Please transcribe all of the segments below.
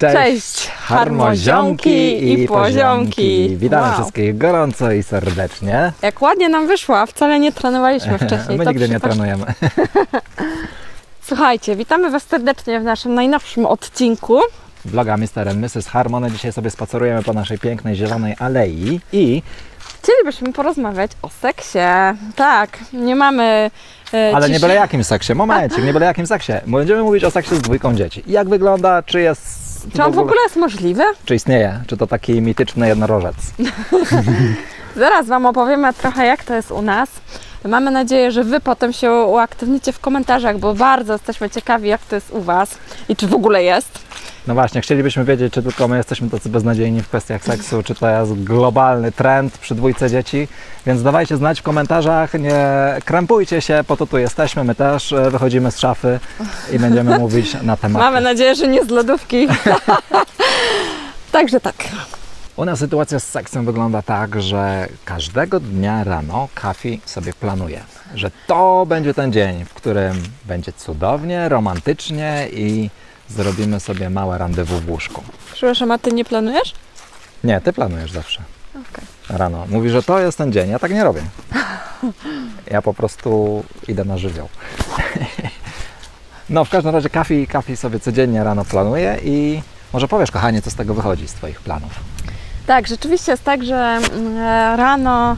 Cześć, Cześć, harmozionki i poziomki. Witamy Wow. wszystkich gorąco i serdecznie. Jak ładnie nam wyszło, a wcale nie trenowaliśmy wcześniej. My to nigdy nie przypatrz- trenujemy. Słuchajcie, witamy Was serdecznie w naszym najnowszym odcinku. Vloga Mr. and Mrs. Harmony. Dzisiaj sobie spacerujemy po naszej pięknej zielonej alei i, Chcielibyśmy porozmawiać o seksie. Tak, nie mamy. E, ale nie byle jakim seksie, momencik, nie byle jakim seksie. Będziemy mówić o seksie z dwójką dzieci. Jak wygląda, czy jest Czy on w ogóle jest możliwy? czy istnieje, czy to taki mityczny jednorożec. Zaraz Wam opowiemy trochę, jak to jest u nas. Mamy nadzieję, że Wy potem się uaktywnicie w komentarzach, bo bardzo jesteśmy ciekawi, jak to jest u Was i czy w ogóle jest. No właśnie, chcielibyśmy wiedzieć, czy tylko my jesteśmy tacy beznadziejni w kwestiach seksu, czy to jest globalny trend przy dwójce dzieci, więc dawajcie znać w komentarzach, nie krępujcie się, po to tu jesteśmy, my też e, wychodzimy z szafy i będziemy mówić na temat. Mamy nadzieję, że nie z lodówki. Także tak. U nas sytuacja z seksem wygląda tak, że każdego dnia rano Kafi sobie planuje, że to będzie ten dzień, w którym będzie cudownie, romantycznie i zrobimy sobie małe rendezvous w łóżku. Przepraszam, a Ty nie planujesz? Nie, ty planujesz zawsze. Okej. rano. Mówi, że to jest ten dzień. Ja tak nie robię. Ja po prostu idę na żywioł. No, w każdym razie Kafi, Kafi sobie codziennie rano planuje i może powiesz, kochanie, co z tego wychodzi, z Twoich planów. Tak, rzeczywiście jest tak, że mm, e, rano,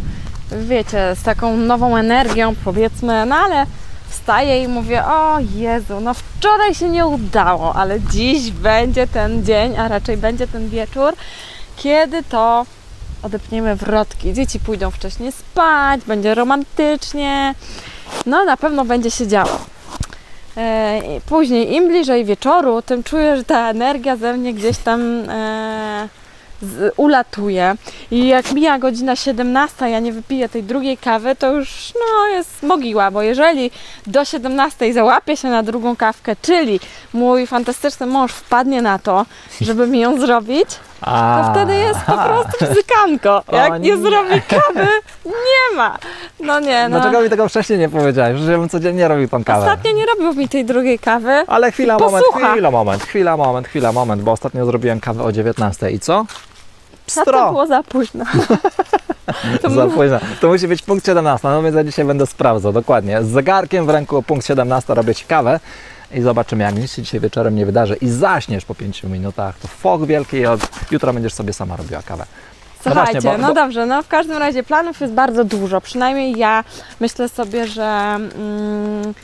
wiecie, z taką nową energią, powiedzmy, no ale wstaję i mówię, o Jezu, no wczoraj się nie udało, ale dziś będzie ten dzień, a raczej będzie ten wieczór, kiedy to odepniemy wrotki. Dzieci pójdą wcześniej spać, będzie romantycznie, no na pewno będzie się działo. E, Później, im bliżej wieczoru, tym czuję, że ta energia ze mnie gdzieś tam e, z, ulatuje. I jak mija godzina 17, ja nie wypiję tej drugiej kawy, to już no, jest mogiła, bo jeżeli do 17 załapię się na drugą kawkę, czyli mój fantastyczny mąż wpadnie na to, żeby mi ją zrobić, to wtedy jest po prostu fizykanko. O Jak nie zrobi kawy, nie ma. No nie, no. Dlaczego mi tego wcześniej nie powiedziałeś? Że ja bym codziennie robił tą kawę. Ostatnio nie robił mi tej drugiej kawy. Ale chwila, moment, chwila, moment, chwila, moment, chwila, moment, bo ostatnio zrobiłem kawę o 19 i co? To było za późno. to Za późno. To musi być punkt 17, no więc ja dzisiaj będę sprawdzał, dokładnie. Z zegarkiem w ręku, punkt 17, robię Ci kawę i zobaczymy, jak nic się dzisiaj wieczorem nie wydarzy i zaśniesz po 5 minutach, to foch wielki i od jutra będziesz sobie sama robiła kawę. No Słuchajcie, właśnie, bo- no bo- dobrze, no w każdym razie planów jest bardzo dużo. Przynajmniej ja myślę sobie, że mm,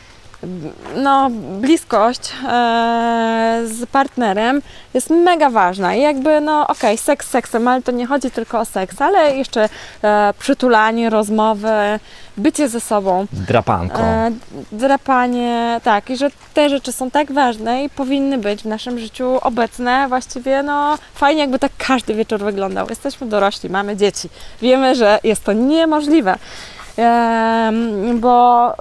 no, bliskość e, z partnerem jest mega ważna. I jakby, no okej, seks seksem, ale to nie chodzi tylko o seks, ale jeszcze e, przytulanie, rozmowy, bycie ze sobą. Drapanko. E, drapanie, tak, i że te rzeczy są tak ważne i powinny być w naszym życiu obecne. Właściwie, no, fajnie jakby tak każdy wieczór wyglądał. Jesteśmy dorośli, mamy dzieci. Wiemy, że jest to niemożliwe, Em, bo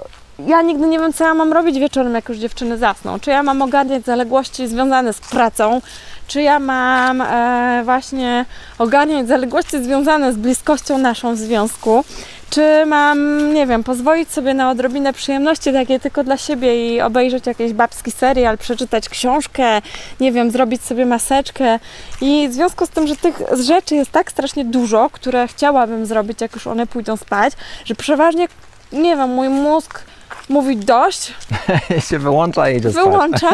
ja nigdy nie wiem, co ja mam robić wieczorem, jak już dziewczyny zasną. Czy ja mam ogarniać zaległości związane z pracą, czy ja mam e, właśnie ogarniać zaległości związane z bliskością naszą w związku, czy mam, nie wiem, pozwolić sobie na odrobinę przyjemności takie tylko dla siebie i obejrzeć jakiś babski serial, przeczytać książkę, nie wiem, zrobić sobie maseczkę. I w związku z tym, że tych rzeczy jest tak strasznie dużo, które chciałabym zrobić, jak już one pójdą spać, że przeważnie, nie wiem, mój mózg mówi dość, się wyłącza i idzie spać. wyłącza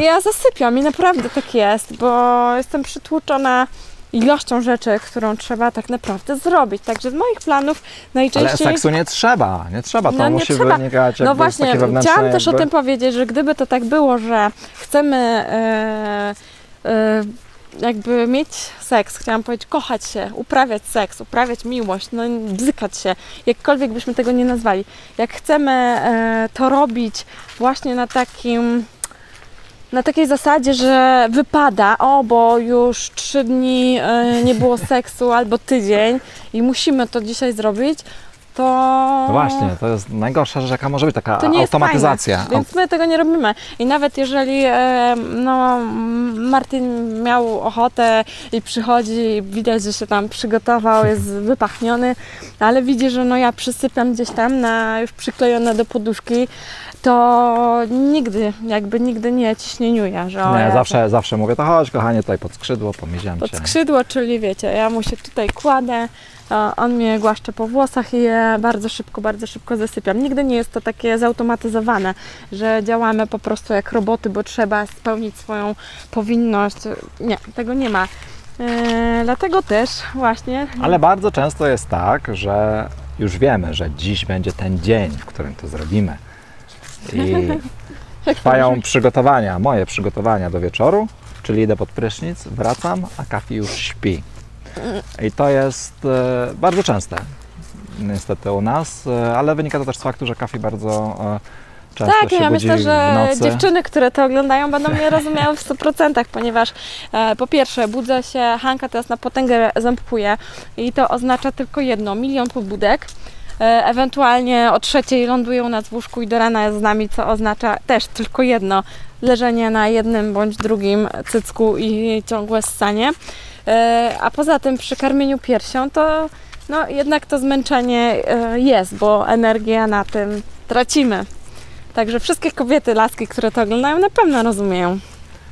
i ja zasypiam i naprawdę tak jest, bo jestem przytłuczona ilością rzeczy, którą trzeba tak naprawdę zrobić. Także z moich planów Ale najczęściej... seksu nie trzeba, nie trzeba, to No musi trzeba. wynikać No jakby właśnie, chciałam też o jakby- tym powiedzieć, że gdyby to tak było, że chcemy e, e, jakby mieć seks, chciałam powiedzieć kochać się, uprawiać seks, uprawiać miłość, no bzykać się, jakkolwiek byśmy tego nie nazwali. Jak chcemy e, to robić właśnie na takim na takiej zasadzie, że wypada, o, bo już trzy dni e, nie było seksu albo tydzień i musimy to dzisiaj zrobić, to... No właśnie, to jest najgorsza rzecz, jaka może być, taka automatyzacja. Fajne, więc my tego nie robimy. I nawet jeżeli e, no, Martin miał ochotę i przychodzi i widać, że się tam przygotował, jest wypachniony, ale widzi, że no ja przysypiam gdzieś tam na już przyklejone do poduszki, to nigdy, jakby nigdy nie ciśnieniuje, że Nie, ja zawsze, zawsze mówię, to chodź kochanie tutaj pod skrzydło, pomieziam pod cię. skrzydło, czyli wiecie, ja mu się tutaj kładę, on mnie głaszcze po włosach i je bardzo szybko, bardzo szybko zasypiam. Nigdy nie jest to takie zautomatyzowane, że działamy po prostu jak roboty, bo trzeba spełnić swoją powinność. Nie, tego nie ma. Eee, dlatego też właśnie Ale bardzo często jest tak, że już wiemy, że dziś będzie ten dzień, w którym to zrobimy. I trwają przygotowania, moje przygotowania do wieczoru, czyli idę pod prysznic, wracam, a Kafi już śpi. I to jest e, bardzo częste niestety u nas, e, ale wynika to też z faktu, że Kafi bardzo e, często Tak, się ja budzi myślę, że dziewczyny, które to oglądają, będą mnie rozumiały w 100%, ponieważ e, po pierwsze, budzę się, Hanka teraz na potęgę ząbkuje i to oznacza tylko jedno, milion pobudek. E, ewentualnie o trzeciej lądują u nas w łóżku i do rana jest z nami, co oznacza też tylko jedno, leżenie na jednym bądź drugim cycku i ciągłe ssanie. E, a poza tym przy karmieniu piersią to no, jednak to zmęczenie e, jest, bo energię na tym tracimy. Także wszystkie kobiety, laski, które to oglądają, na pewno rozumieją.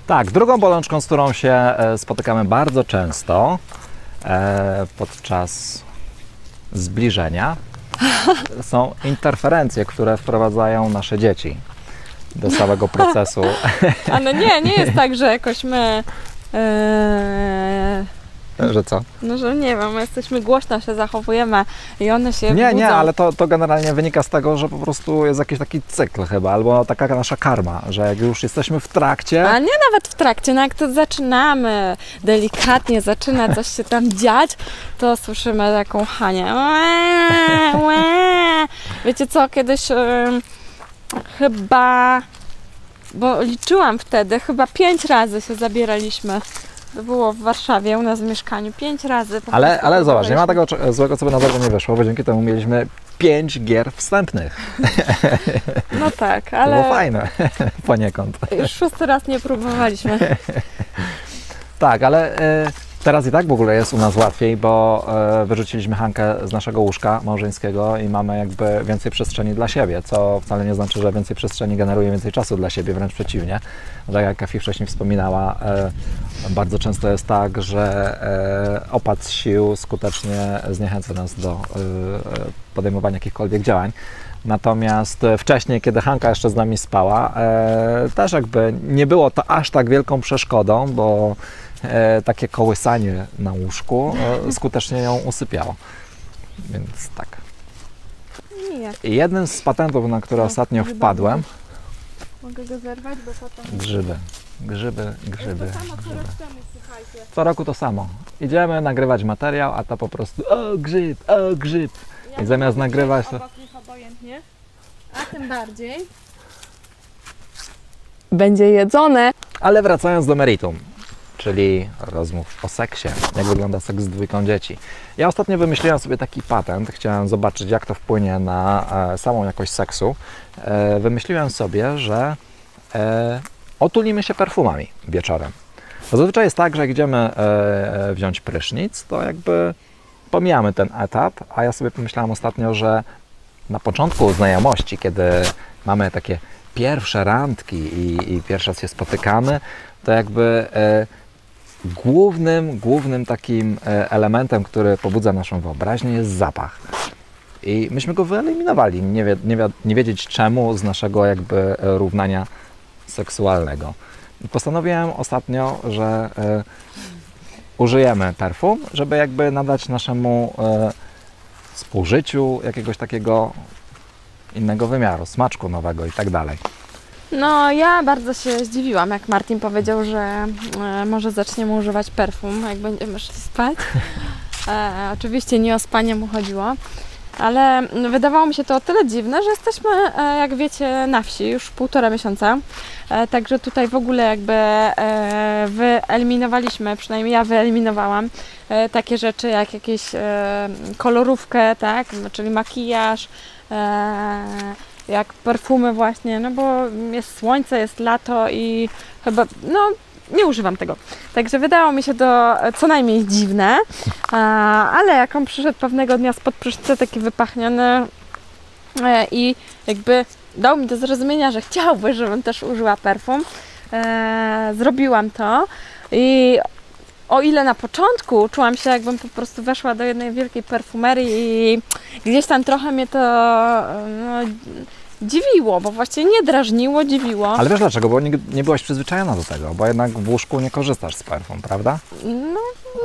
Tak, drugą bolączką, z którą się spotykamy bardzo często podczas zbliżenia, są interferencje, które wprowadzają nasze dzieci do całego procesu. Ale nie, nie jest tak, że jakoś my. E, Że co? no, że nie wiem, my jesteśmy głośno się zachowujemy i one się. Nie, nie, budzą. ale to, to generalnie wynika z tego, że po prostu jest jakiś taki cykl chyba, albo taka nasza karma, że jak już jesteśmy w trakcie, A nie nawet w trakcie, no jak to zaczynamy delikatnie, zaczyna coś się tam dziać, to słyszymy taką Hanię. Łe, łe. Wiecie co, kiedyś chyba, bo liczyłam wtedy, chyba pięć razy się zabieraliśmy. To było w Warszawie, u nas w mieszkaniu. Pięć razy. ale, ale zobacz, nie ma tego złego, co by na dobrze nie wyszło, bo dzięki temu mieliśmy pięć gier wstępnych. No tak, To było ale fajne poniekąd. już szósty raz nie próbowaliśmy. Tak, ale e, teraz i tak w ogóle jest u nas łatwiej, bo e, wyrzuciliśmy Hankę z naszego łóżka małżeńskiego i mamy jakby więcej przestrzeni dla siebie, co wcale nie znaczy, że więcej przestrzeni generuje więcej czasu dla siebie, wręcz przeciwnie. Tak jak Kafi wcześniej wspominała, e, bardzo często jest tak, że e, opad sił skutecznie zniechęca nas do podejmowania jakichkolwiek działań. Natomiast wcześniej, kiedy Hanka jeszcze z nami spała, też jakby nie było to aż tak wielką przeszkodą, bo takie kołysanie na łóżku e, skutecznie ją usypiało. Więc tak. Nie, I jednym z patentów, na które No, ostatnio wpadłem, mogę go zerwać, bo potem... grzyby, grzyby, grzyby. To samo co grzyby. rok temu, słuchajcie. Co roku to samo. Idziemy nagrywać materiał, a to po prostu o grzyb, o grzyb. Ja I zamiast nagrywać, to- obojętnie, a tym bardziej będzie jedzone. Ale wracając do meritum, czyli rozmów o seksie, jak wygląda seks z dwójką dzieci. Ja ostatnio wymyśliłem sobie taki patent, chciałem zobaczyć jak to wpłynie na e, samą jakość seksu. E, wymyśliłem sobie, że e, otulimy się perfumami wieczorem. Zazwyczaj jest tak, że jak idziemy e, wziąć prysznic, to jakby pomijamy ten etap, a ja sobie pomyślałem ostatnio, że na początku znajomości, kiedy mamy takie pierwsze randki i, i pierwszy raz się spotykamy, to jakby e, głównym, głównym takim e, elementem, który pobudza naszą wyobraźnię jest zapach. I myśmy go wyeliminowali, nie, wie, nie, wi- nie wiedzieć czemu z naszego jakby e, równania seksualnego. Postanowiłem ostatnio, że e, użyjemy perfum, żeby jakby nadać naszemu współżyciu jakiegoś takiego innego wymiaru, smaczku nowego i tak dalej. No, ja bardzo się zdziwiłam, jak Martin powiedział, że e, może zaczniemy używać perfum, jak będziemy szli spać. E, oczywiście nie o spanie mu chodziło. Ale wydawało mi się to o tyle dziwne, że jesteśmy, e, jak wiecie, na wsi już półtora miesiąca. E, Także tutaj w ogóle jakby e, wyeliminowaliśmy, przynajmniej ja wyeliminowałam e, takie rzeczy jak jakieś kolorówkę, tak, czyli makijaż, jak perfumy właśnie, no bo jest słońce, jest lato i chyba, no nie używam tego. Także wydało mi się to co najmniej dziwne, ale jak on przyszedł pewnego dnia spod prysznica taki wypachniony e, i jakby dał mi do zrozumienia, że chciałby, żebym też użyła perfum, e, zrobiłam to i o ile na początku czułam się, jakbym po prostu weszła do jednej wielkiej perfumerii i gdzieś tam trochę mnie to no, dziwiło, bo właściwie nie drażniło, dziwiło. Ale wiesz dlaczego? Bo nie, nie byłaś przyzwyczajona do tego, bo jednak w łóżku nie korzystasz z perfum, prawda? No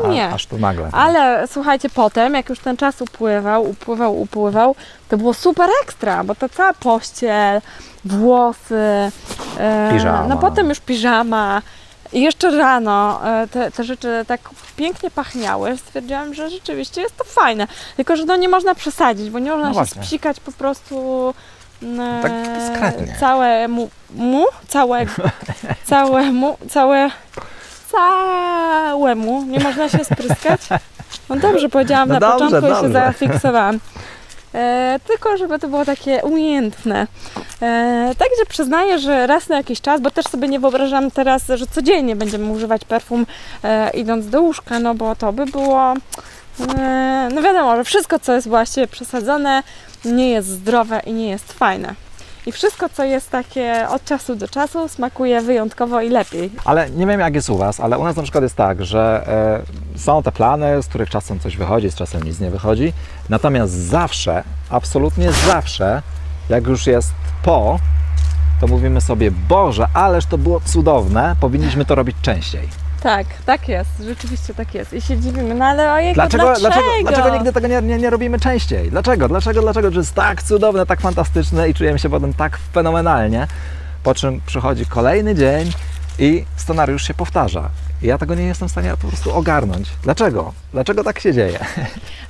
A, nie. Aż tu nagle. Ale słuchajcie, potem, jak już ten czas upływał, upływał, upływał, to było super ekstra, bo ta cała pościel, włosy, e, Piżama. no potem już piżama i jeszcze rano e, te, te rzeczy tak pięknie pachniały. Stwierdziłam, że rzeczywiście jest to fajne. Tylko, że no nie można przesadzić, bo nie można No się właśnie. spsikać po prostu e, Tak dyskretnie. całemu, mu, całe, całemu, całe, całemu, nie można się spryskać. No dobrze powiedziałam No na dobrze, początku i się dobrze. zafiksowałam. E, tylko, żeby to było takie umiejętne. E, także przyznaję, że raz na jakiś czas, bo też sobie nie wyobrażam teraz, że codziennie będziemy używać perfum e, idąc do łóżka, no bo to by było. E, no wiadomo, że wszystko, co jest właściwie przesadzone, nie jest zdrowe i nie jest fajne. I wszystko, co jest takie od czasu do czasu, smakuje wyjątkowo i lepiej. Ale nie wiem jak jest u Was, ale u nas na przykład jest tak, że e, są te plany, z których czasem coś wychodzi, z czasem nic nie wychodzi. Natomiast zawsze, absolutnie zawsze, jak już jest po, to mówimy sobie, Boże, ależ to było cudowne, powinniśmy to robić częściej. Tak, tak jest, rzeczywiście tak jest. I się dziwimy, no ale ojej, Dlaczego, dlaczego? dlaczego, dlaczego nigdy tego nie, nie, nie robimy częściej? Dlaczego? Dlaczego? Dlaczego? To jest tak cudowne, tak fantastyczne i czujemy się potem tak fenomenalnie, po czym przychodzi kolejny dzień i scenariusz się powtarza. I ja tego nie jestem w stanie po prostu ogarnąć. Dlaczego? Dlaczego tak się dzieje?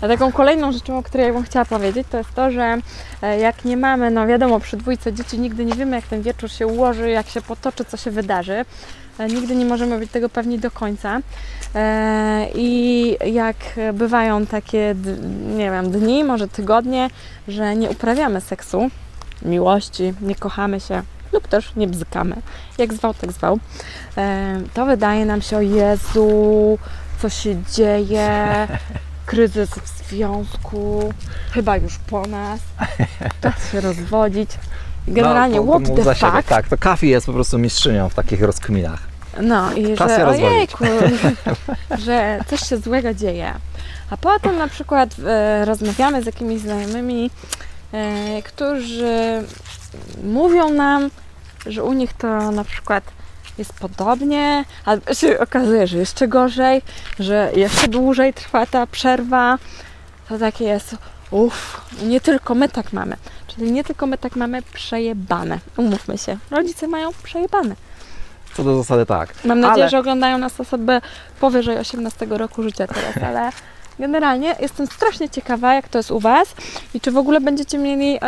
A taką kolejną rzeczą, o której ja bym chciała powiedzieć, to jest to, że e, jak nie mamy, no wiadomo, przy dwójce dzieci nigdy nie wiemy, jak ten wieczór się ułoży, jak się potoczy, co się wydarzy. E, Nigdy nie możemy być tego pewni do końca. E, I jak bywają takie, nie wiem, dni, może tygodnie, że nie uprawiamy seksu, miłości, nie kochamy się lub też nie bzykamy, jak zwał, tak zwał, e, to wydaje nam się, o Jezu, co się dzieje, kryzys w związku, chyba już po nas, czas się rozwodzić. Generalnie, No, what the fuck? Tak, to Kafi jest po prostu mistrzynią w takich rozkminach. No i Czas że ojejku, że coś się złego dzieje. A potem na przykład e, rozmawiamy z jakimiś znajomymi, e, którzy mówią nam, że u nich to na przykład jest podobnie, a się okazuje, że jeszcze gorzej, że jeszcze dłużej trwa ta przerwa. To takie jest, uff, nie tylko my tak mamy. Czyli nie tylko my tak mamy przejebane. Umówmy się, rodzice mają przejebane. Co do zasady tak. Mam nadzieję, Ale- że oglądają nas osoby powyżej 18 roku życia teraz, ale generalnie jestem strasznie ciekawa, jak to jest u Was i czy w ogóle będziecie mieli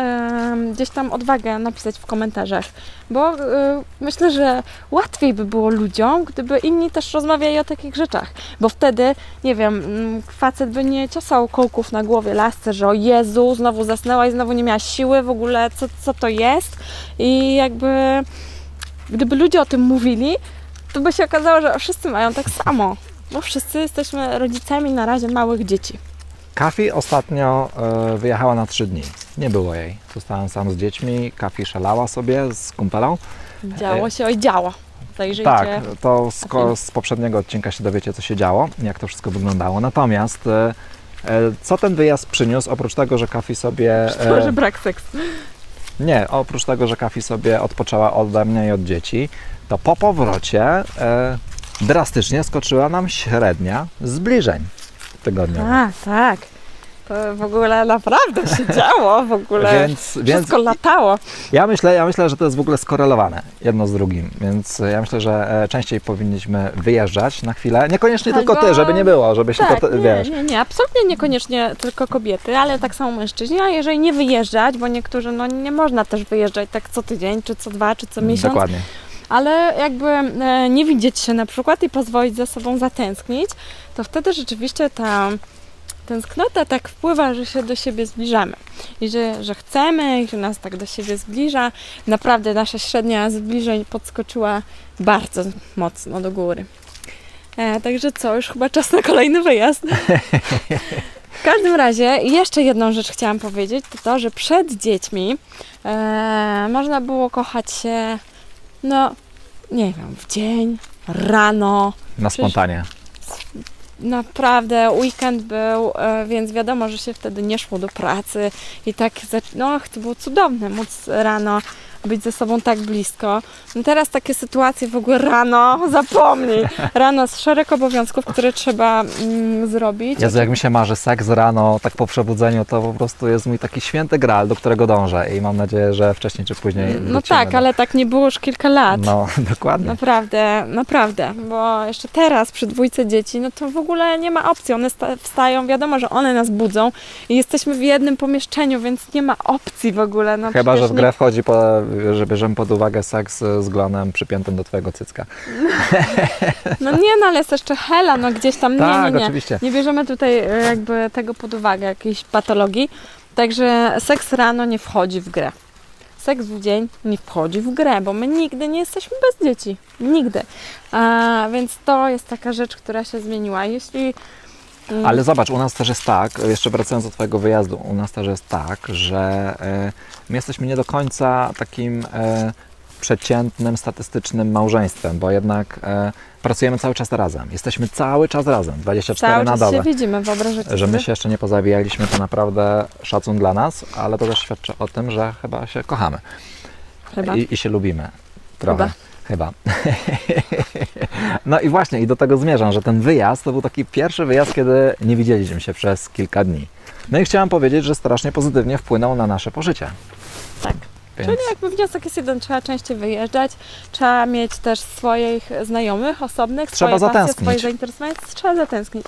gdzieś tam odwagę napisać w komentarzach, bo e, myślę, że łatwiej by było ludziom, gdyby inni też rozmawiali o takich rzeczach, bo wtedy, nie wiem, mm, facet by nie ciosał kołków na głowie lasce, że o Jezu, znowu zasnęła i znowu nie miała siły, w ogóle co, co to jest i jakby gdyby ludzie o tym mówili, to by się okazało, że wszyscy mają tak samo. Bo wszyscy jesteśmy rodzicami na razie małych dzieci. Kafi ostatnio e, wyjechała na trzy dni. Nie było jej. Zostałem sam z dziećmi. Kafi szalała sobie z kumpelą. Działo się, oj działo. Zajrzyjcie. Tak, to z, z poprzedniego odcinka się dowiecie, co się działo, jak to wszystko wyglądało. Natomiast e, e, co ten wyjazd przyniósł, oprócz tego, że Kafi sobie... To, że brak seksu. Nie, oprócz tego, że Kafi sobie odpoczęła ode mnie i od dzieci, to po powrocie drastycznie skoczyła nam średnia zbliżeń tygodniowych. A, tak. To w ogóle naprawdę się działo, w ogóle Więc, więc wszystko latało. ja, myślę, ja myślę, że to jest w ogóle skorelowane jedno z drugim, więc ja myślę, że e, częściej powinniśmy wyjeżdżać na chwilę. Niekoniecznie tylko ty, żeby nie było, żebyś Tak, tylko ty, nie, wiesz. nie, nie, absolutnie niekoniecznie tylko kobiety, ale tak samo mężczyźni, a jeżeli nie wyjeżdżać, bo niektórzy, no nie można też wyjeżdżać tak co tydzień, czy co dwa, czy co miesiąc, Dokładnie. Ale jakby e, nie widzieć się na przykład i pozwolić ze sobą zatęsknić, to wtedy rzeczywiście ta tęsknota tak wpływa, że się do siebie zbliżamy i że, że chcemy, i że nas tak do siebie zbliża. Naprawdę nasza średnia zbliżeń podskoczyła bardzo mocno do góry. E, także co, już chyba czas na kolejny wyjazd. W każdym razie jeszcze jedną rzecz chciałam powiedzieć, to to, że przed dziećmi e, można było kochać się, no nie wiem, w dzień, rano, Na spontanie. naprawdę weekend był, e, więc wiadomo, że się wtedy nie szło do pracy i tak, no to było cudowne móc rano być ze sobą tak blisko. No teraz takie sytuacje w ogóle rano, zapomnij, rano jest szereg obowiązków, które trzeba mm, zrobić. Jezu, jak mi się marzy seks rano, tak po przebudzeniu, to po prostu jest mój taki święty graal, do którego dążę i mam nadzieję, że wcześniej czy później No tak, do- ale tak nie było już kilka lat. No, dokładnie. Naprawdę, naprawdę, bo jeszcze teraz przy dwójce dzieci, no to w ogóle nie ma opcji. One sta- wstają, wiadomo, że one nas budzą i jesteśmy w jednym pomieszczeniu, więc nie ma opcji w ogóle. No Chyba, że w nie- grę wchodzi, po, że bierzemy pod uwagę seks z glonem przypiętym do twojego cycka. No nie, no ale jest jeszcze Hela, no gdzieś tam, nie, tak, nie, nie. oczywiście. Nie bierzemy tutaj e, jakby tego pod uwagę, jakiejś patologii. Także seks rano nie wchodzi w grę. Seks w dzień nie wchodzi w grę, bo my nigdy nie jesteśmy bez dzieci. Nigdy. A, więc to jest taka rzecz, która się zmieniła. Jeśli. Mm, Ale zobacz, u nas też jest tak, jeszcze wracając do Twojego wyjazdu, u nas też jest tak, że e, my jesteśmy nie do końca takim e, przeciętnym, statystycznym małżeństwem, bo jednak e, pracujemy cały czas razem. Jesteśmy cały czas razem, 24 Cały na dobę. się widzimy, wyobrażacie Że my się jeszcze nie pozabijaliśmy, to naprawdę szacun dla nas, ale to też świadczy o tym, że chyba się kochamy Chyba. i, i się lubimy. Trochę. Chyba. no i właśnie, i do tego zmierzam, że ten wyjazd to był taki pierwszy wyjazd, kiedy nie widzieliśmy się przez kilka dni. No i chciałam powiedzieć, że strasznie pozytywnie wpłynął na nasze pożycie. Tak. Więc Czyli jakby wniosek jest jeden, trzeba częściej wyjeżdżać, trzeba mieć też swoich znajomych, osobnych, Trzeba swoje pasje, swoje zainteresowania, trzeba zatęsknić.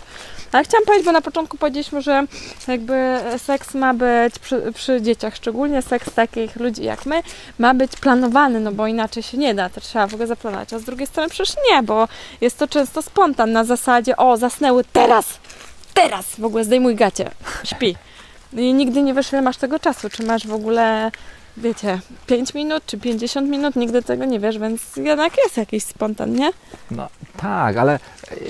Ale chciałam powiedzieć, bo na początku powiedzieliśmy, że jakby seks ma być przy, przy dzieciach, szczególnie seks takich ludzi jak my, ma być planowany, no bo inaczej się nie da, to trzeba w ogóle zaplanować. A z drugiej strony przecież nie, bo jest to często spontan na zasadzie, o zasnęły teraz, teraz w ogóle zdejmuj gacie, śpi. I nigdy nie wiesz, ile masz tego czasu, czy masz w ogóle wiecie, 5 minut czy 50 minut, nigdy tego nie wiesz, więc jednak jest jakiś spontan, nie? No tak, ale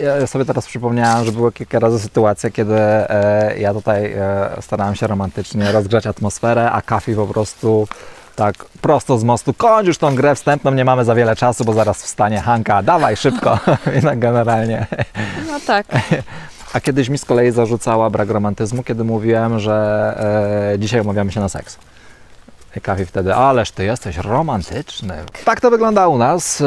ja sobie teraz przypomniałem, że było kilka razy sytuacja, kiedy e, ja tutaj e, starałem się romantycznie rozgrzać atmosferę, a Kafi po prostu tak prosto z mostu, kończ już tą grę wstępną, nie mamy za wiele czasu, bo zaraz wstanie Hanka, dawaj szybko, tak generalnie. No tak. A kiedyś mi z kolei zarzucała brak romantyzmu, kiedy mówiłem, że e, dzisiaj umawiamy się na seks. Kafi wtedy, ależ ty jesteś romantyczny. Tak to wygląda u nas. E,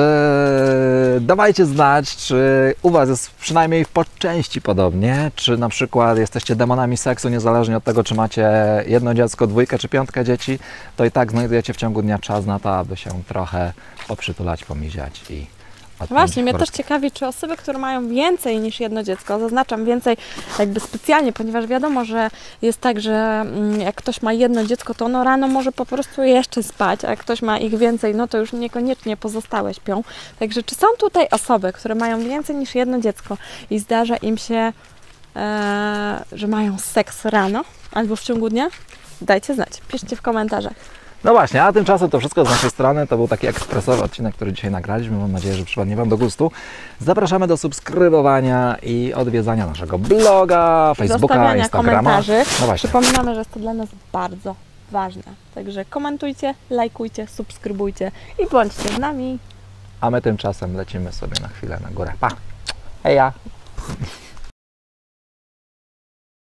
dawajcie znać, czy u Was jest przynajmniej po części podobnie, czy na przykład jesteście demonami seksu, niezależnie od tego, czy macie jedno dziecko, dwójkę czy piątkę dzieci, to i tak znajdujecie w ciągu dnia czas na to, aby się trochę poprzytulać, pomiziać i Właśnie, mnie też ciekawi, czy osoby, które mają więcej niż jedno dziecko, zaznaczam więcej jakby specjalnie, ponieważ wiadomo, że jest tak, że mm, jak ktoś ma jedno dziecko, to ono rano może po prostu jeszcze spać, a jak ktoś ma ich więcej, no to już niekoniecznie pozostałe śpią. Także czy są tutaj osoby, które mają więcej niż jedno dziecko i zdarza im się, e, że mają seks rano albo w ciągu dnia? Dajcie znać, piszcie w komentarzach. No właśnie, a tymczasem to wszystko z naszej strony. To był taki ekspresowy odcinek, który dzisiaj nagraliśmy. Mam nadzieję, że przypadnie Wam do gustu. Zapraszamy do subskrybowania i odwiedzania naszego bloga, Facebooka, Instagrama. No właśnie. Przypominamy, że jest to dla nas bardzo ważne. Także komentujcie, lajkujcie, subskrybujcie i bądźcie z nami. A my tymczasem lecimy sobie na chwilę na górę. Pa! Heja!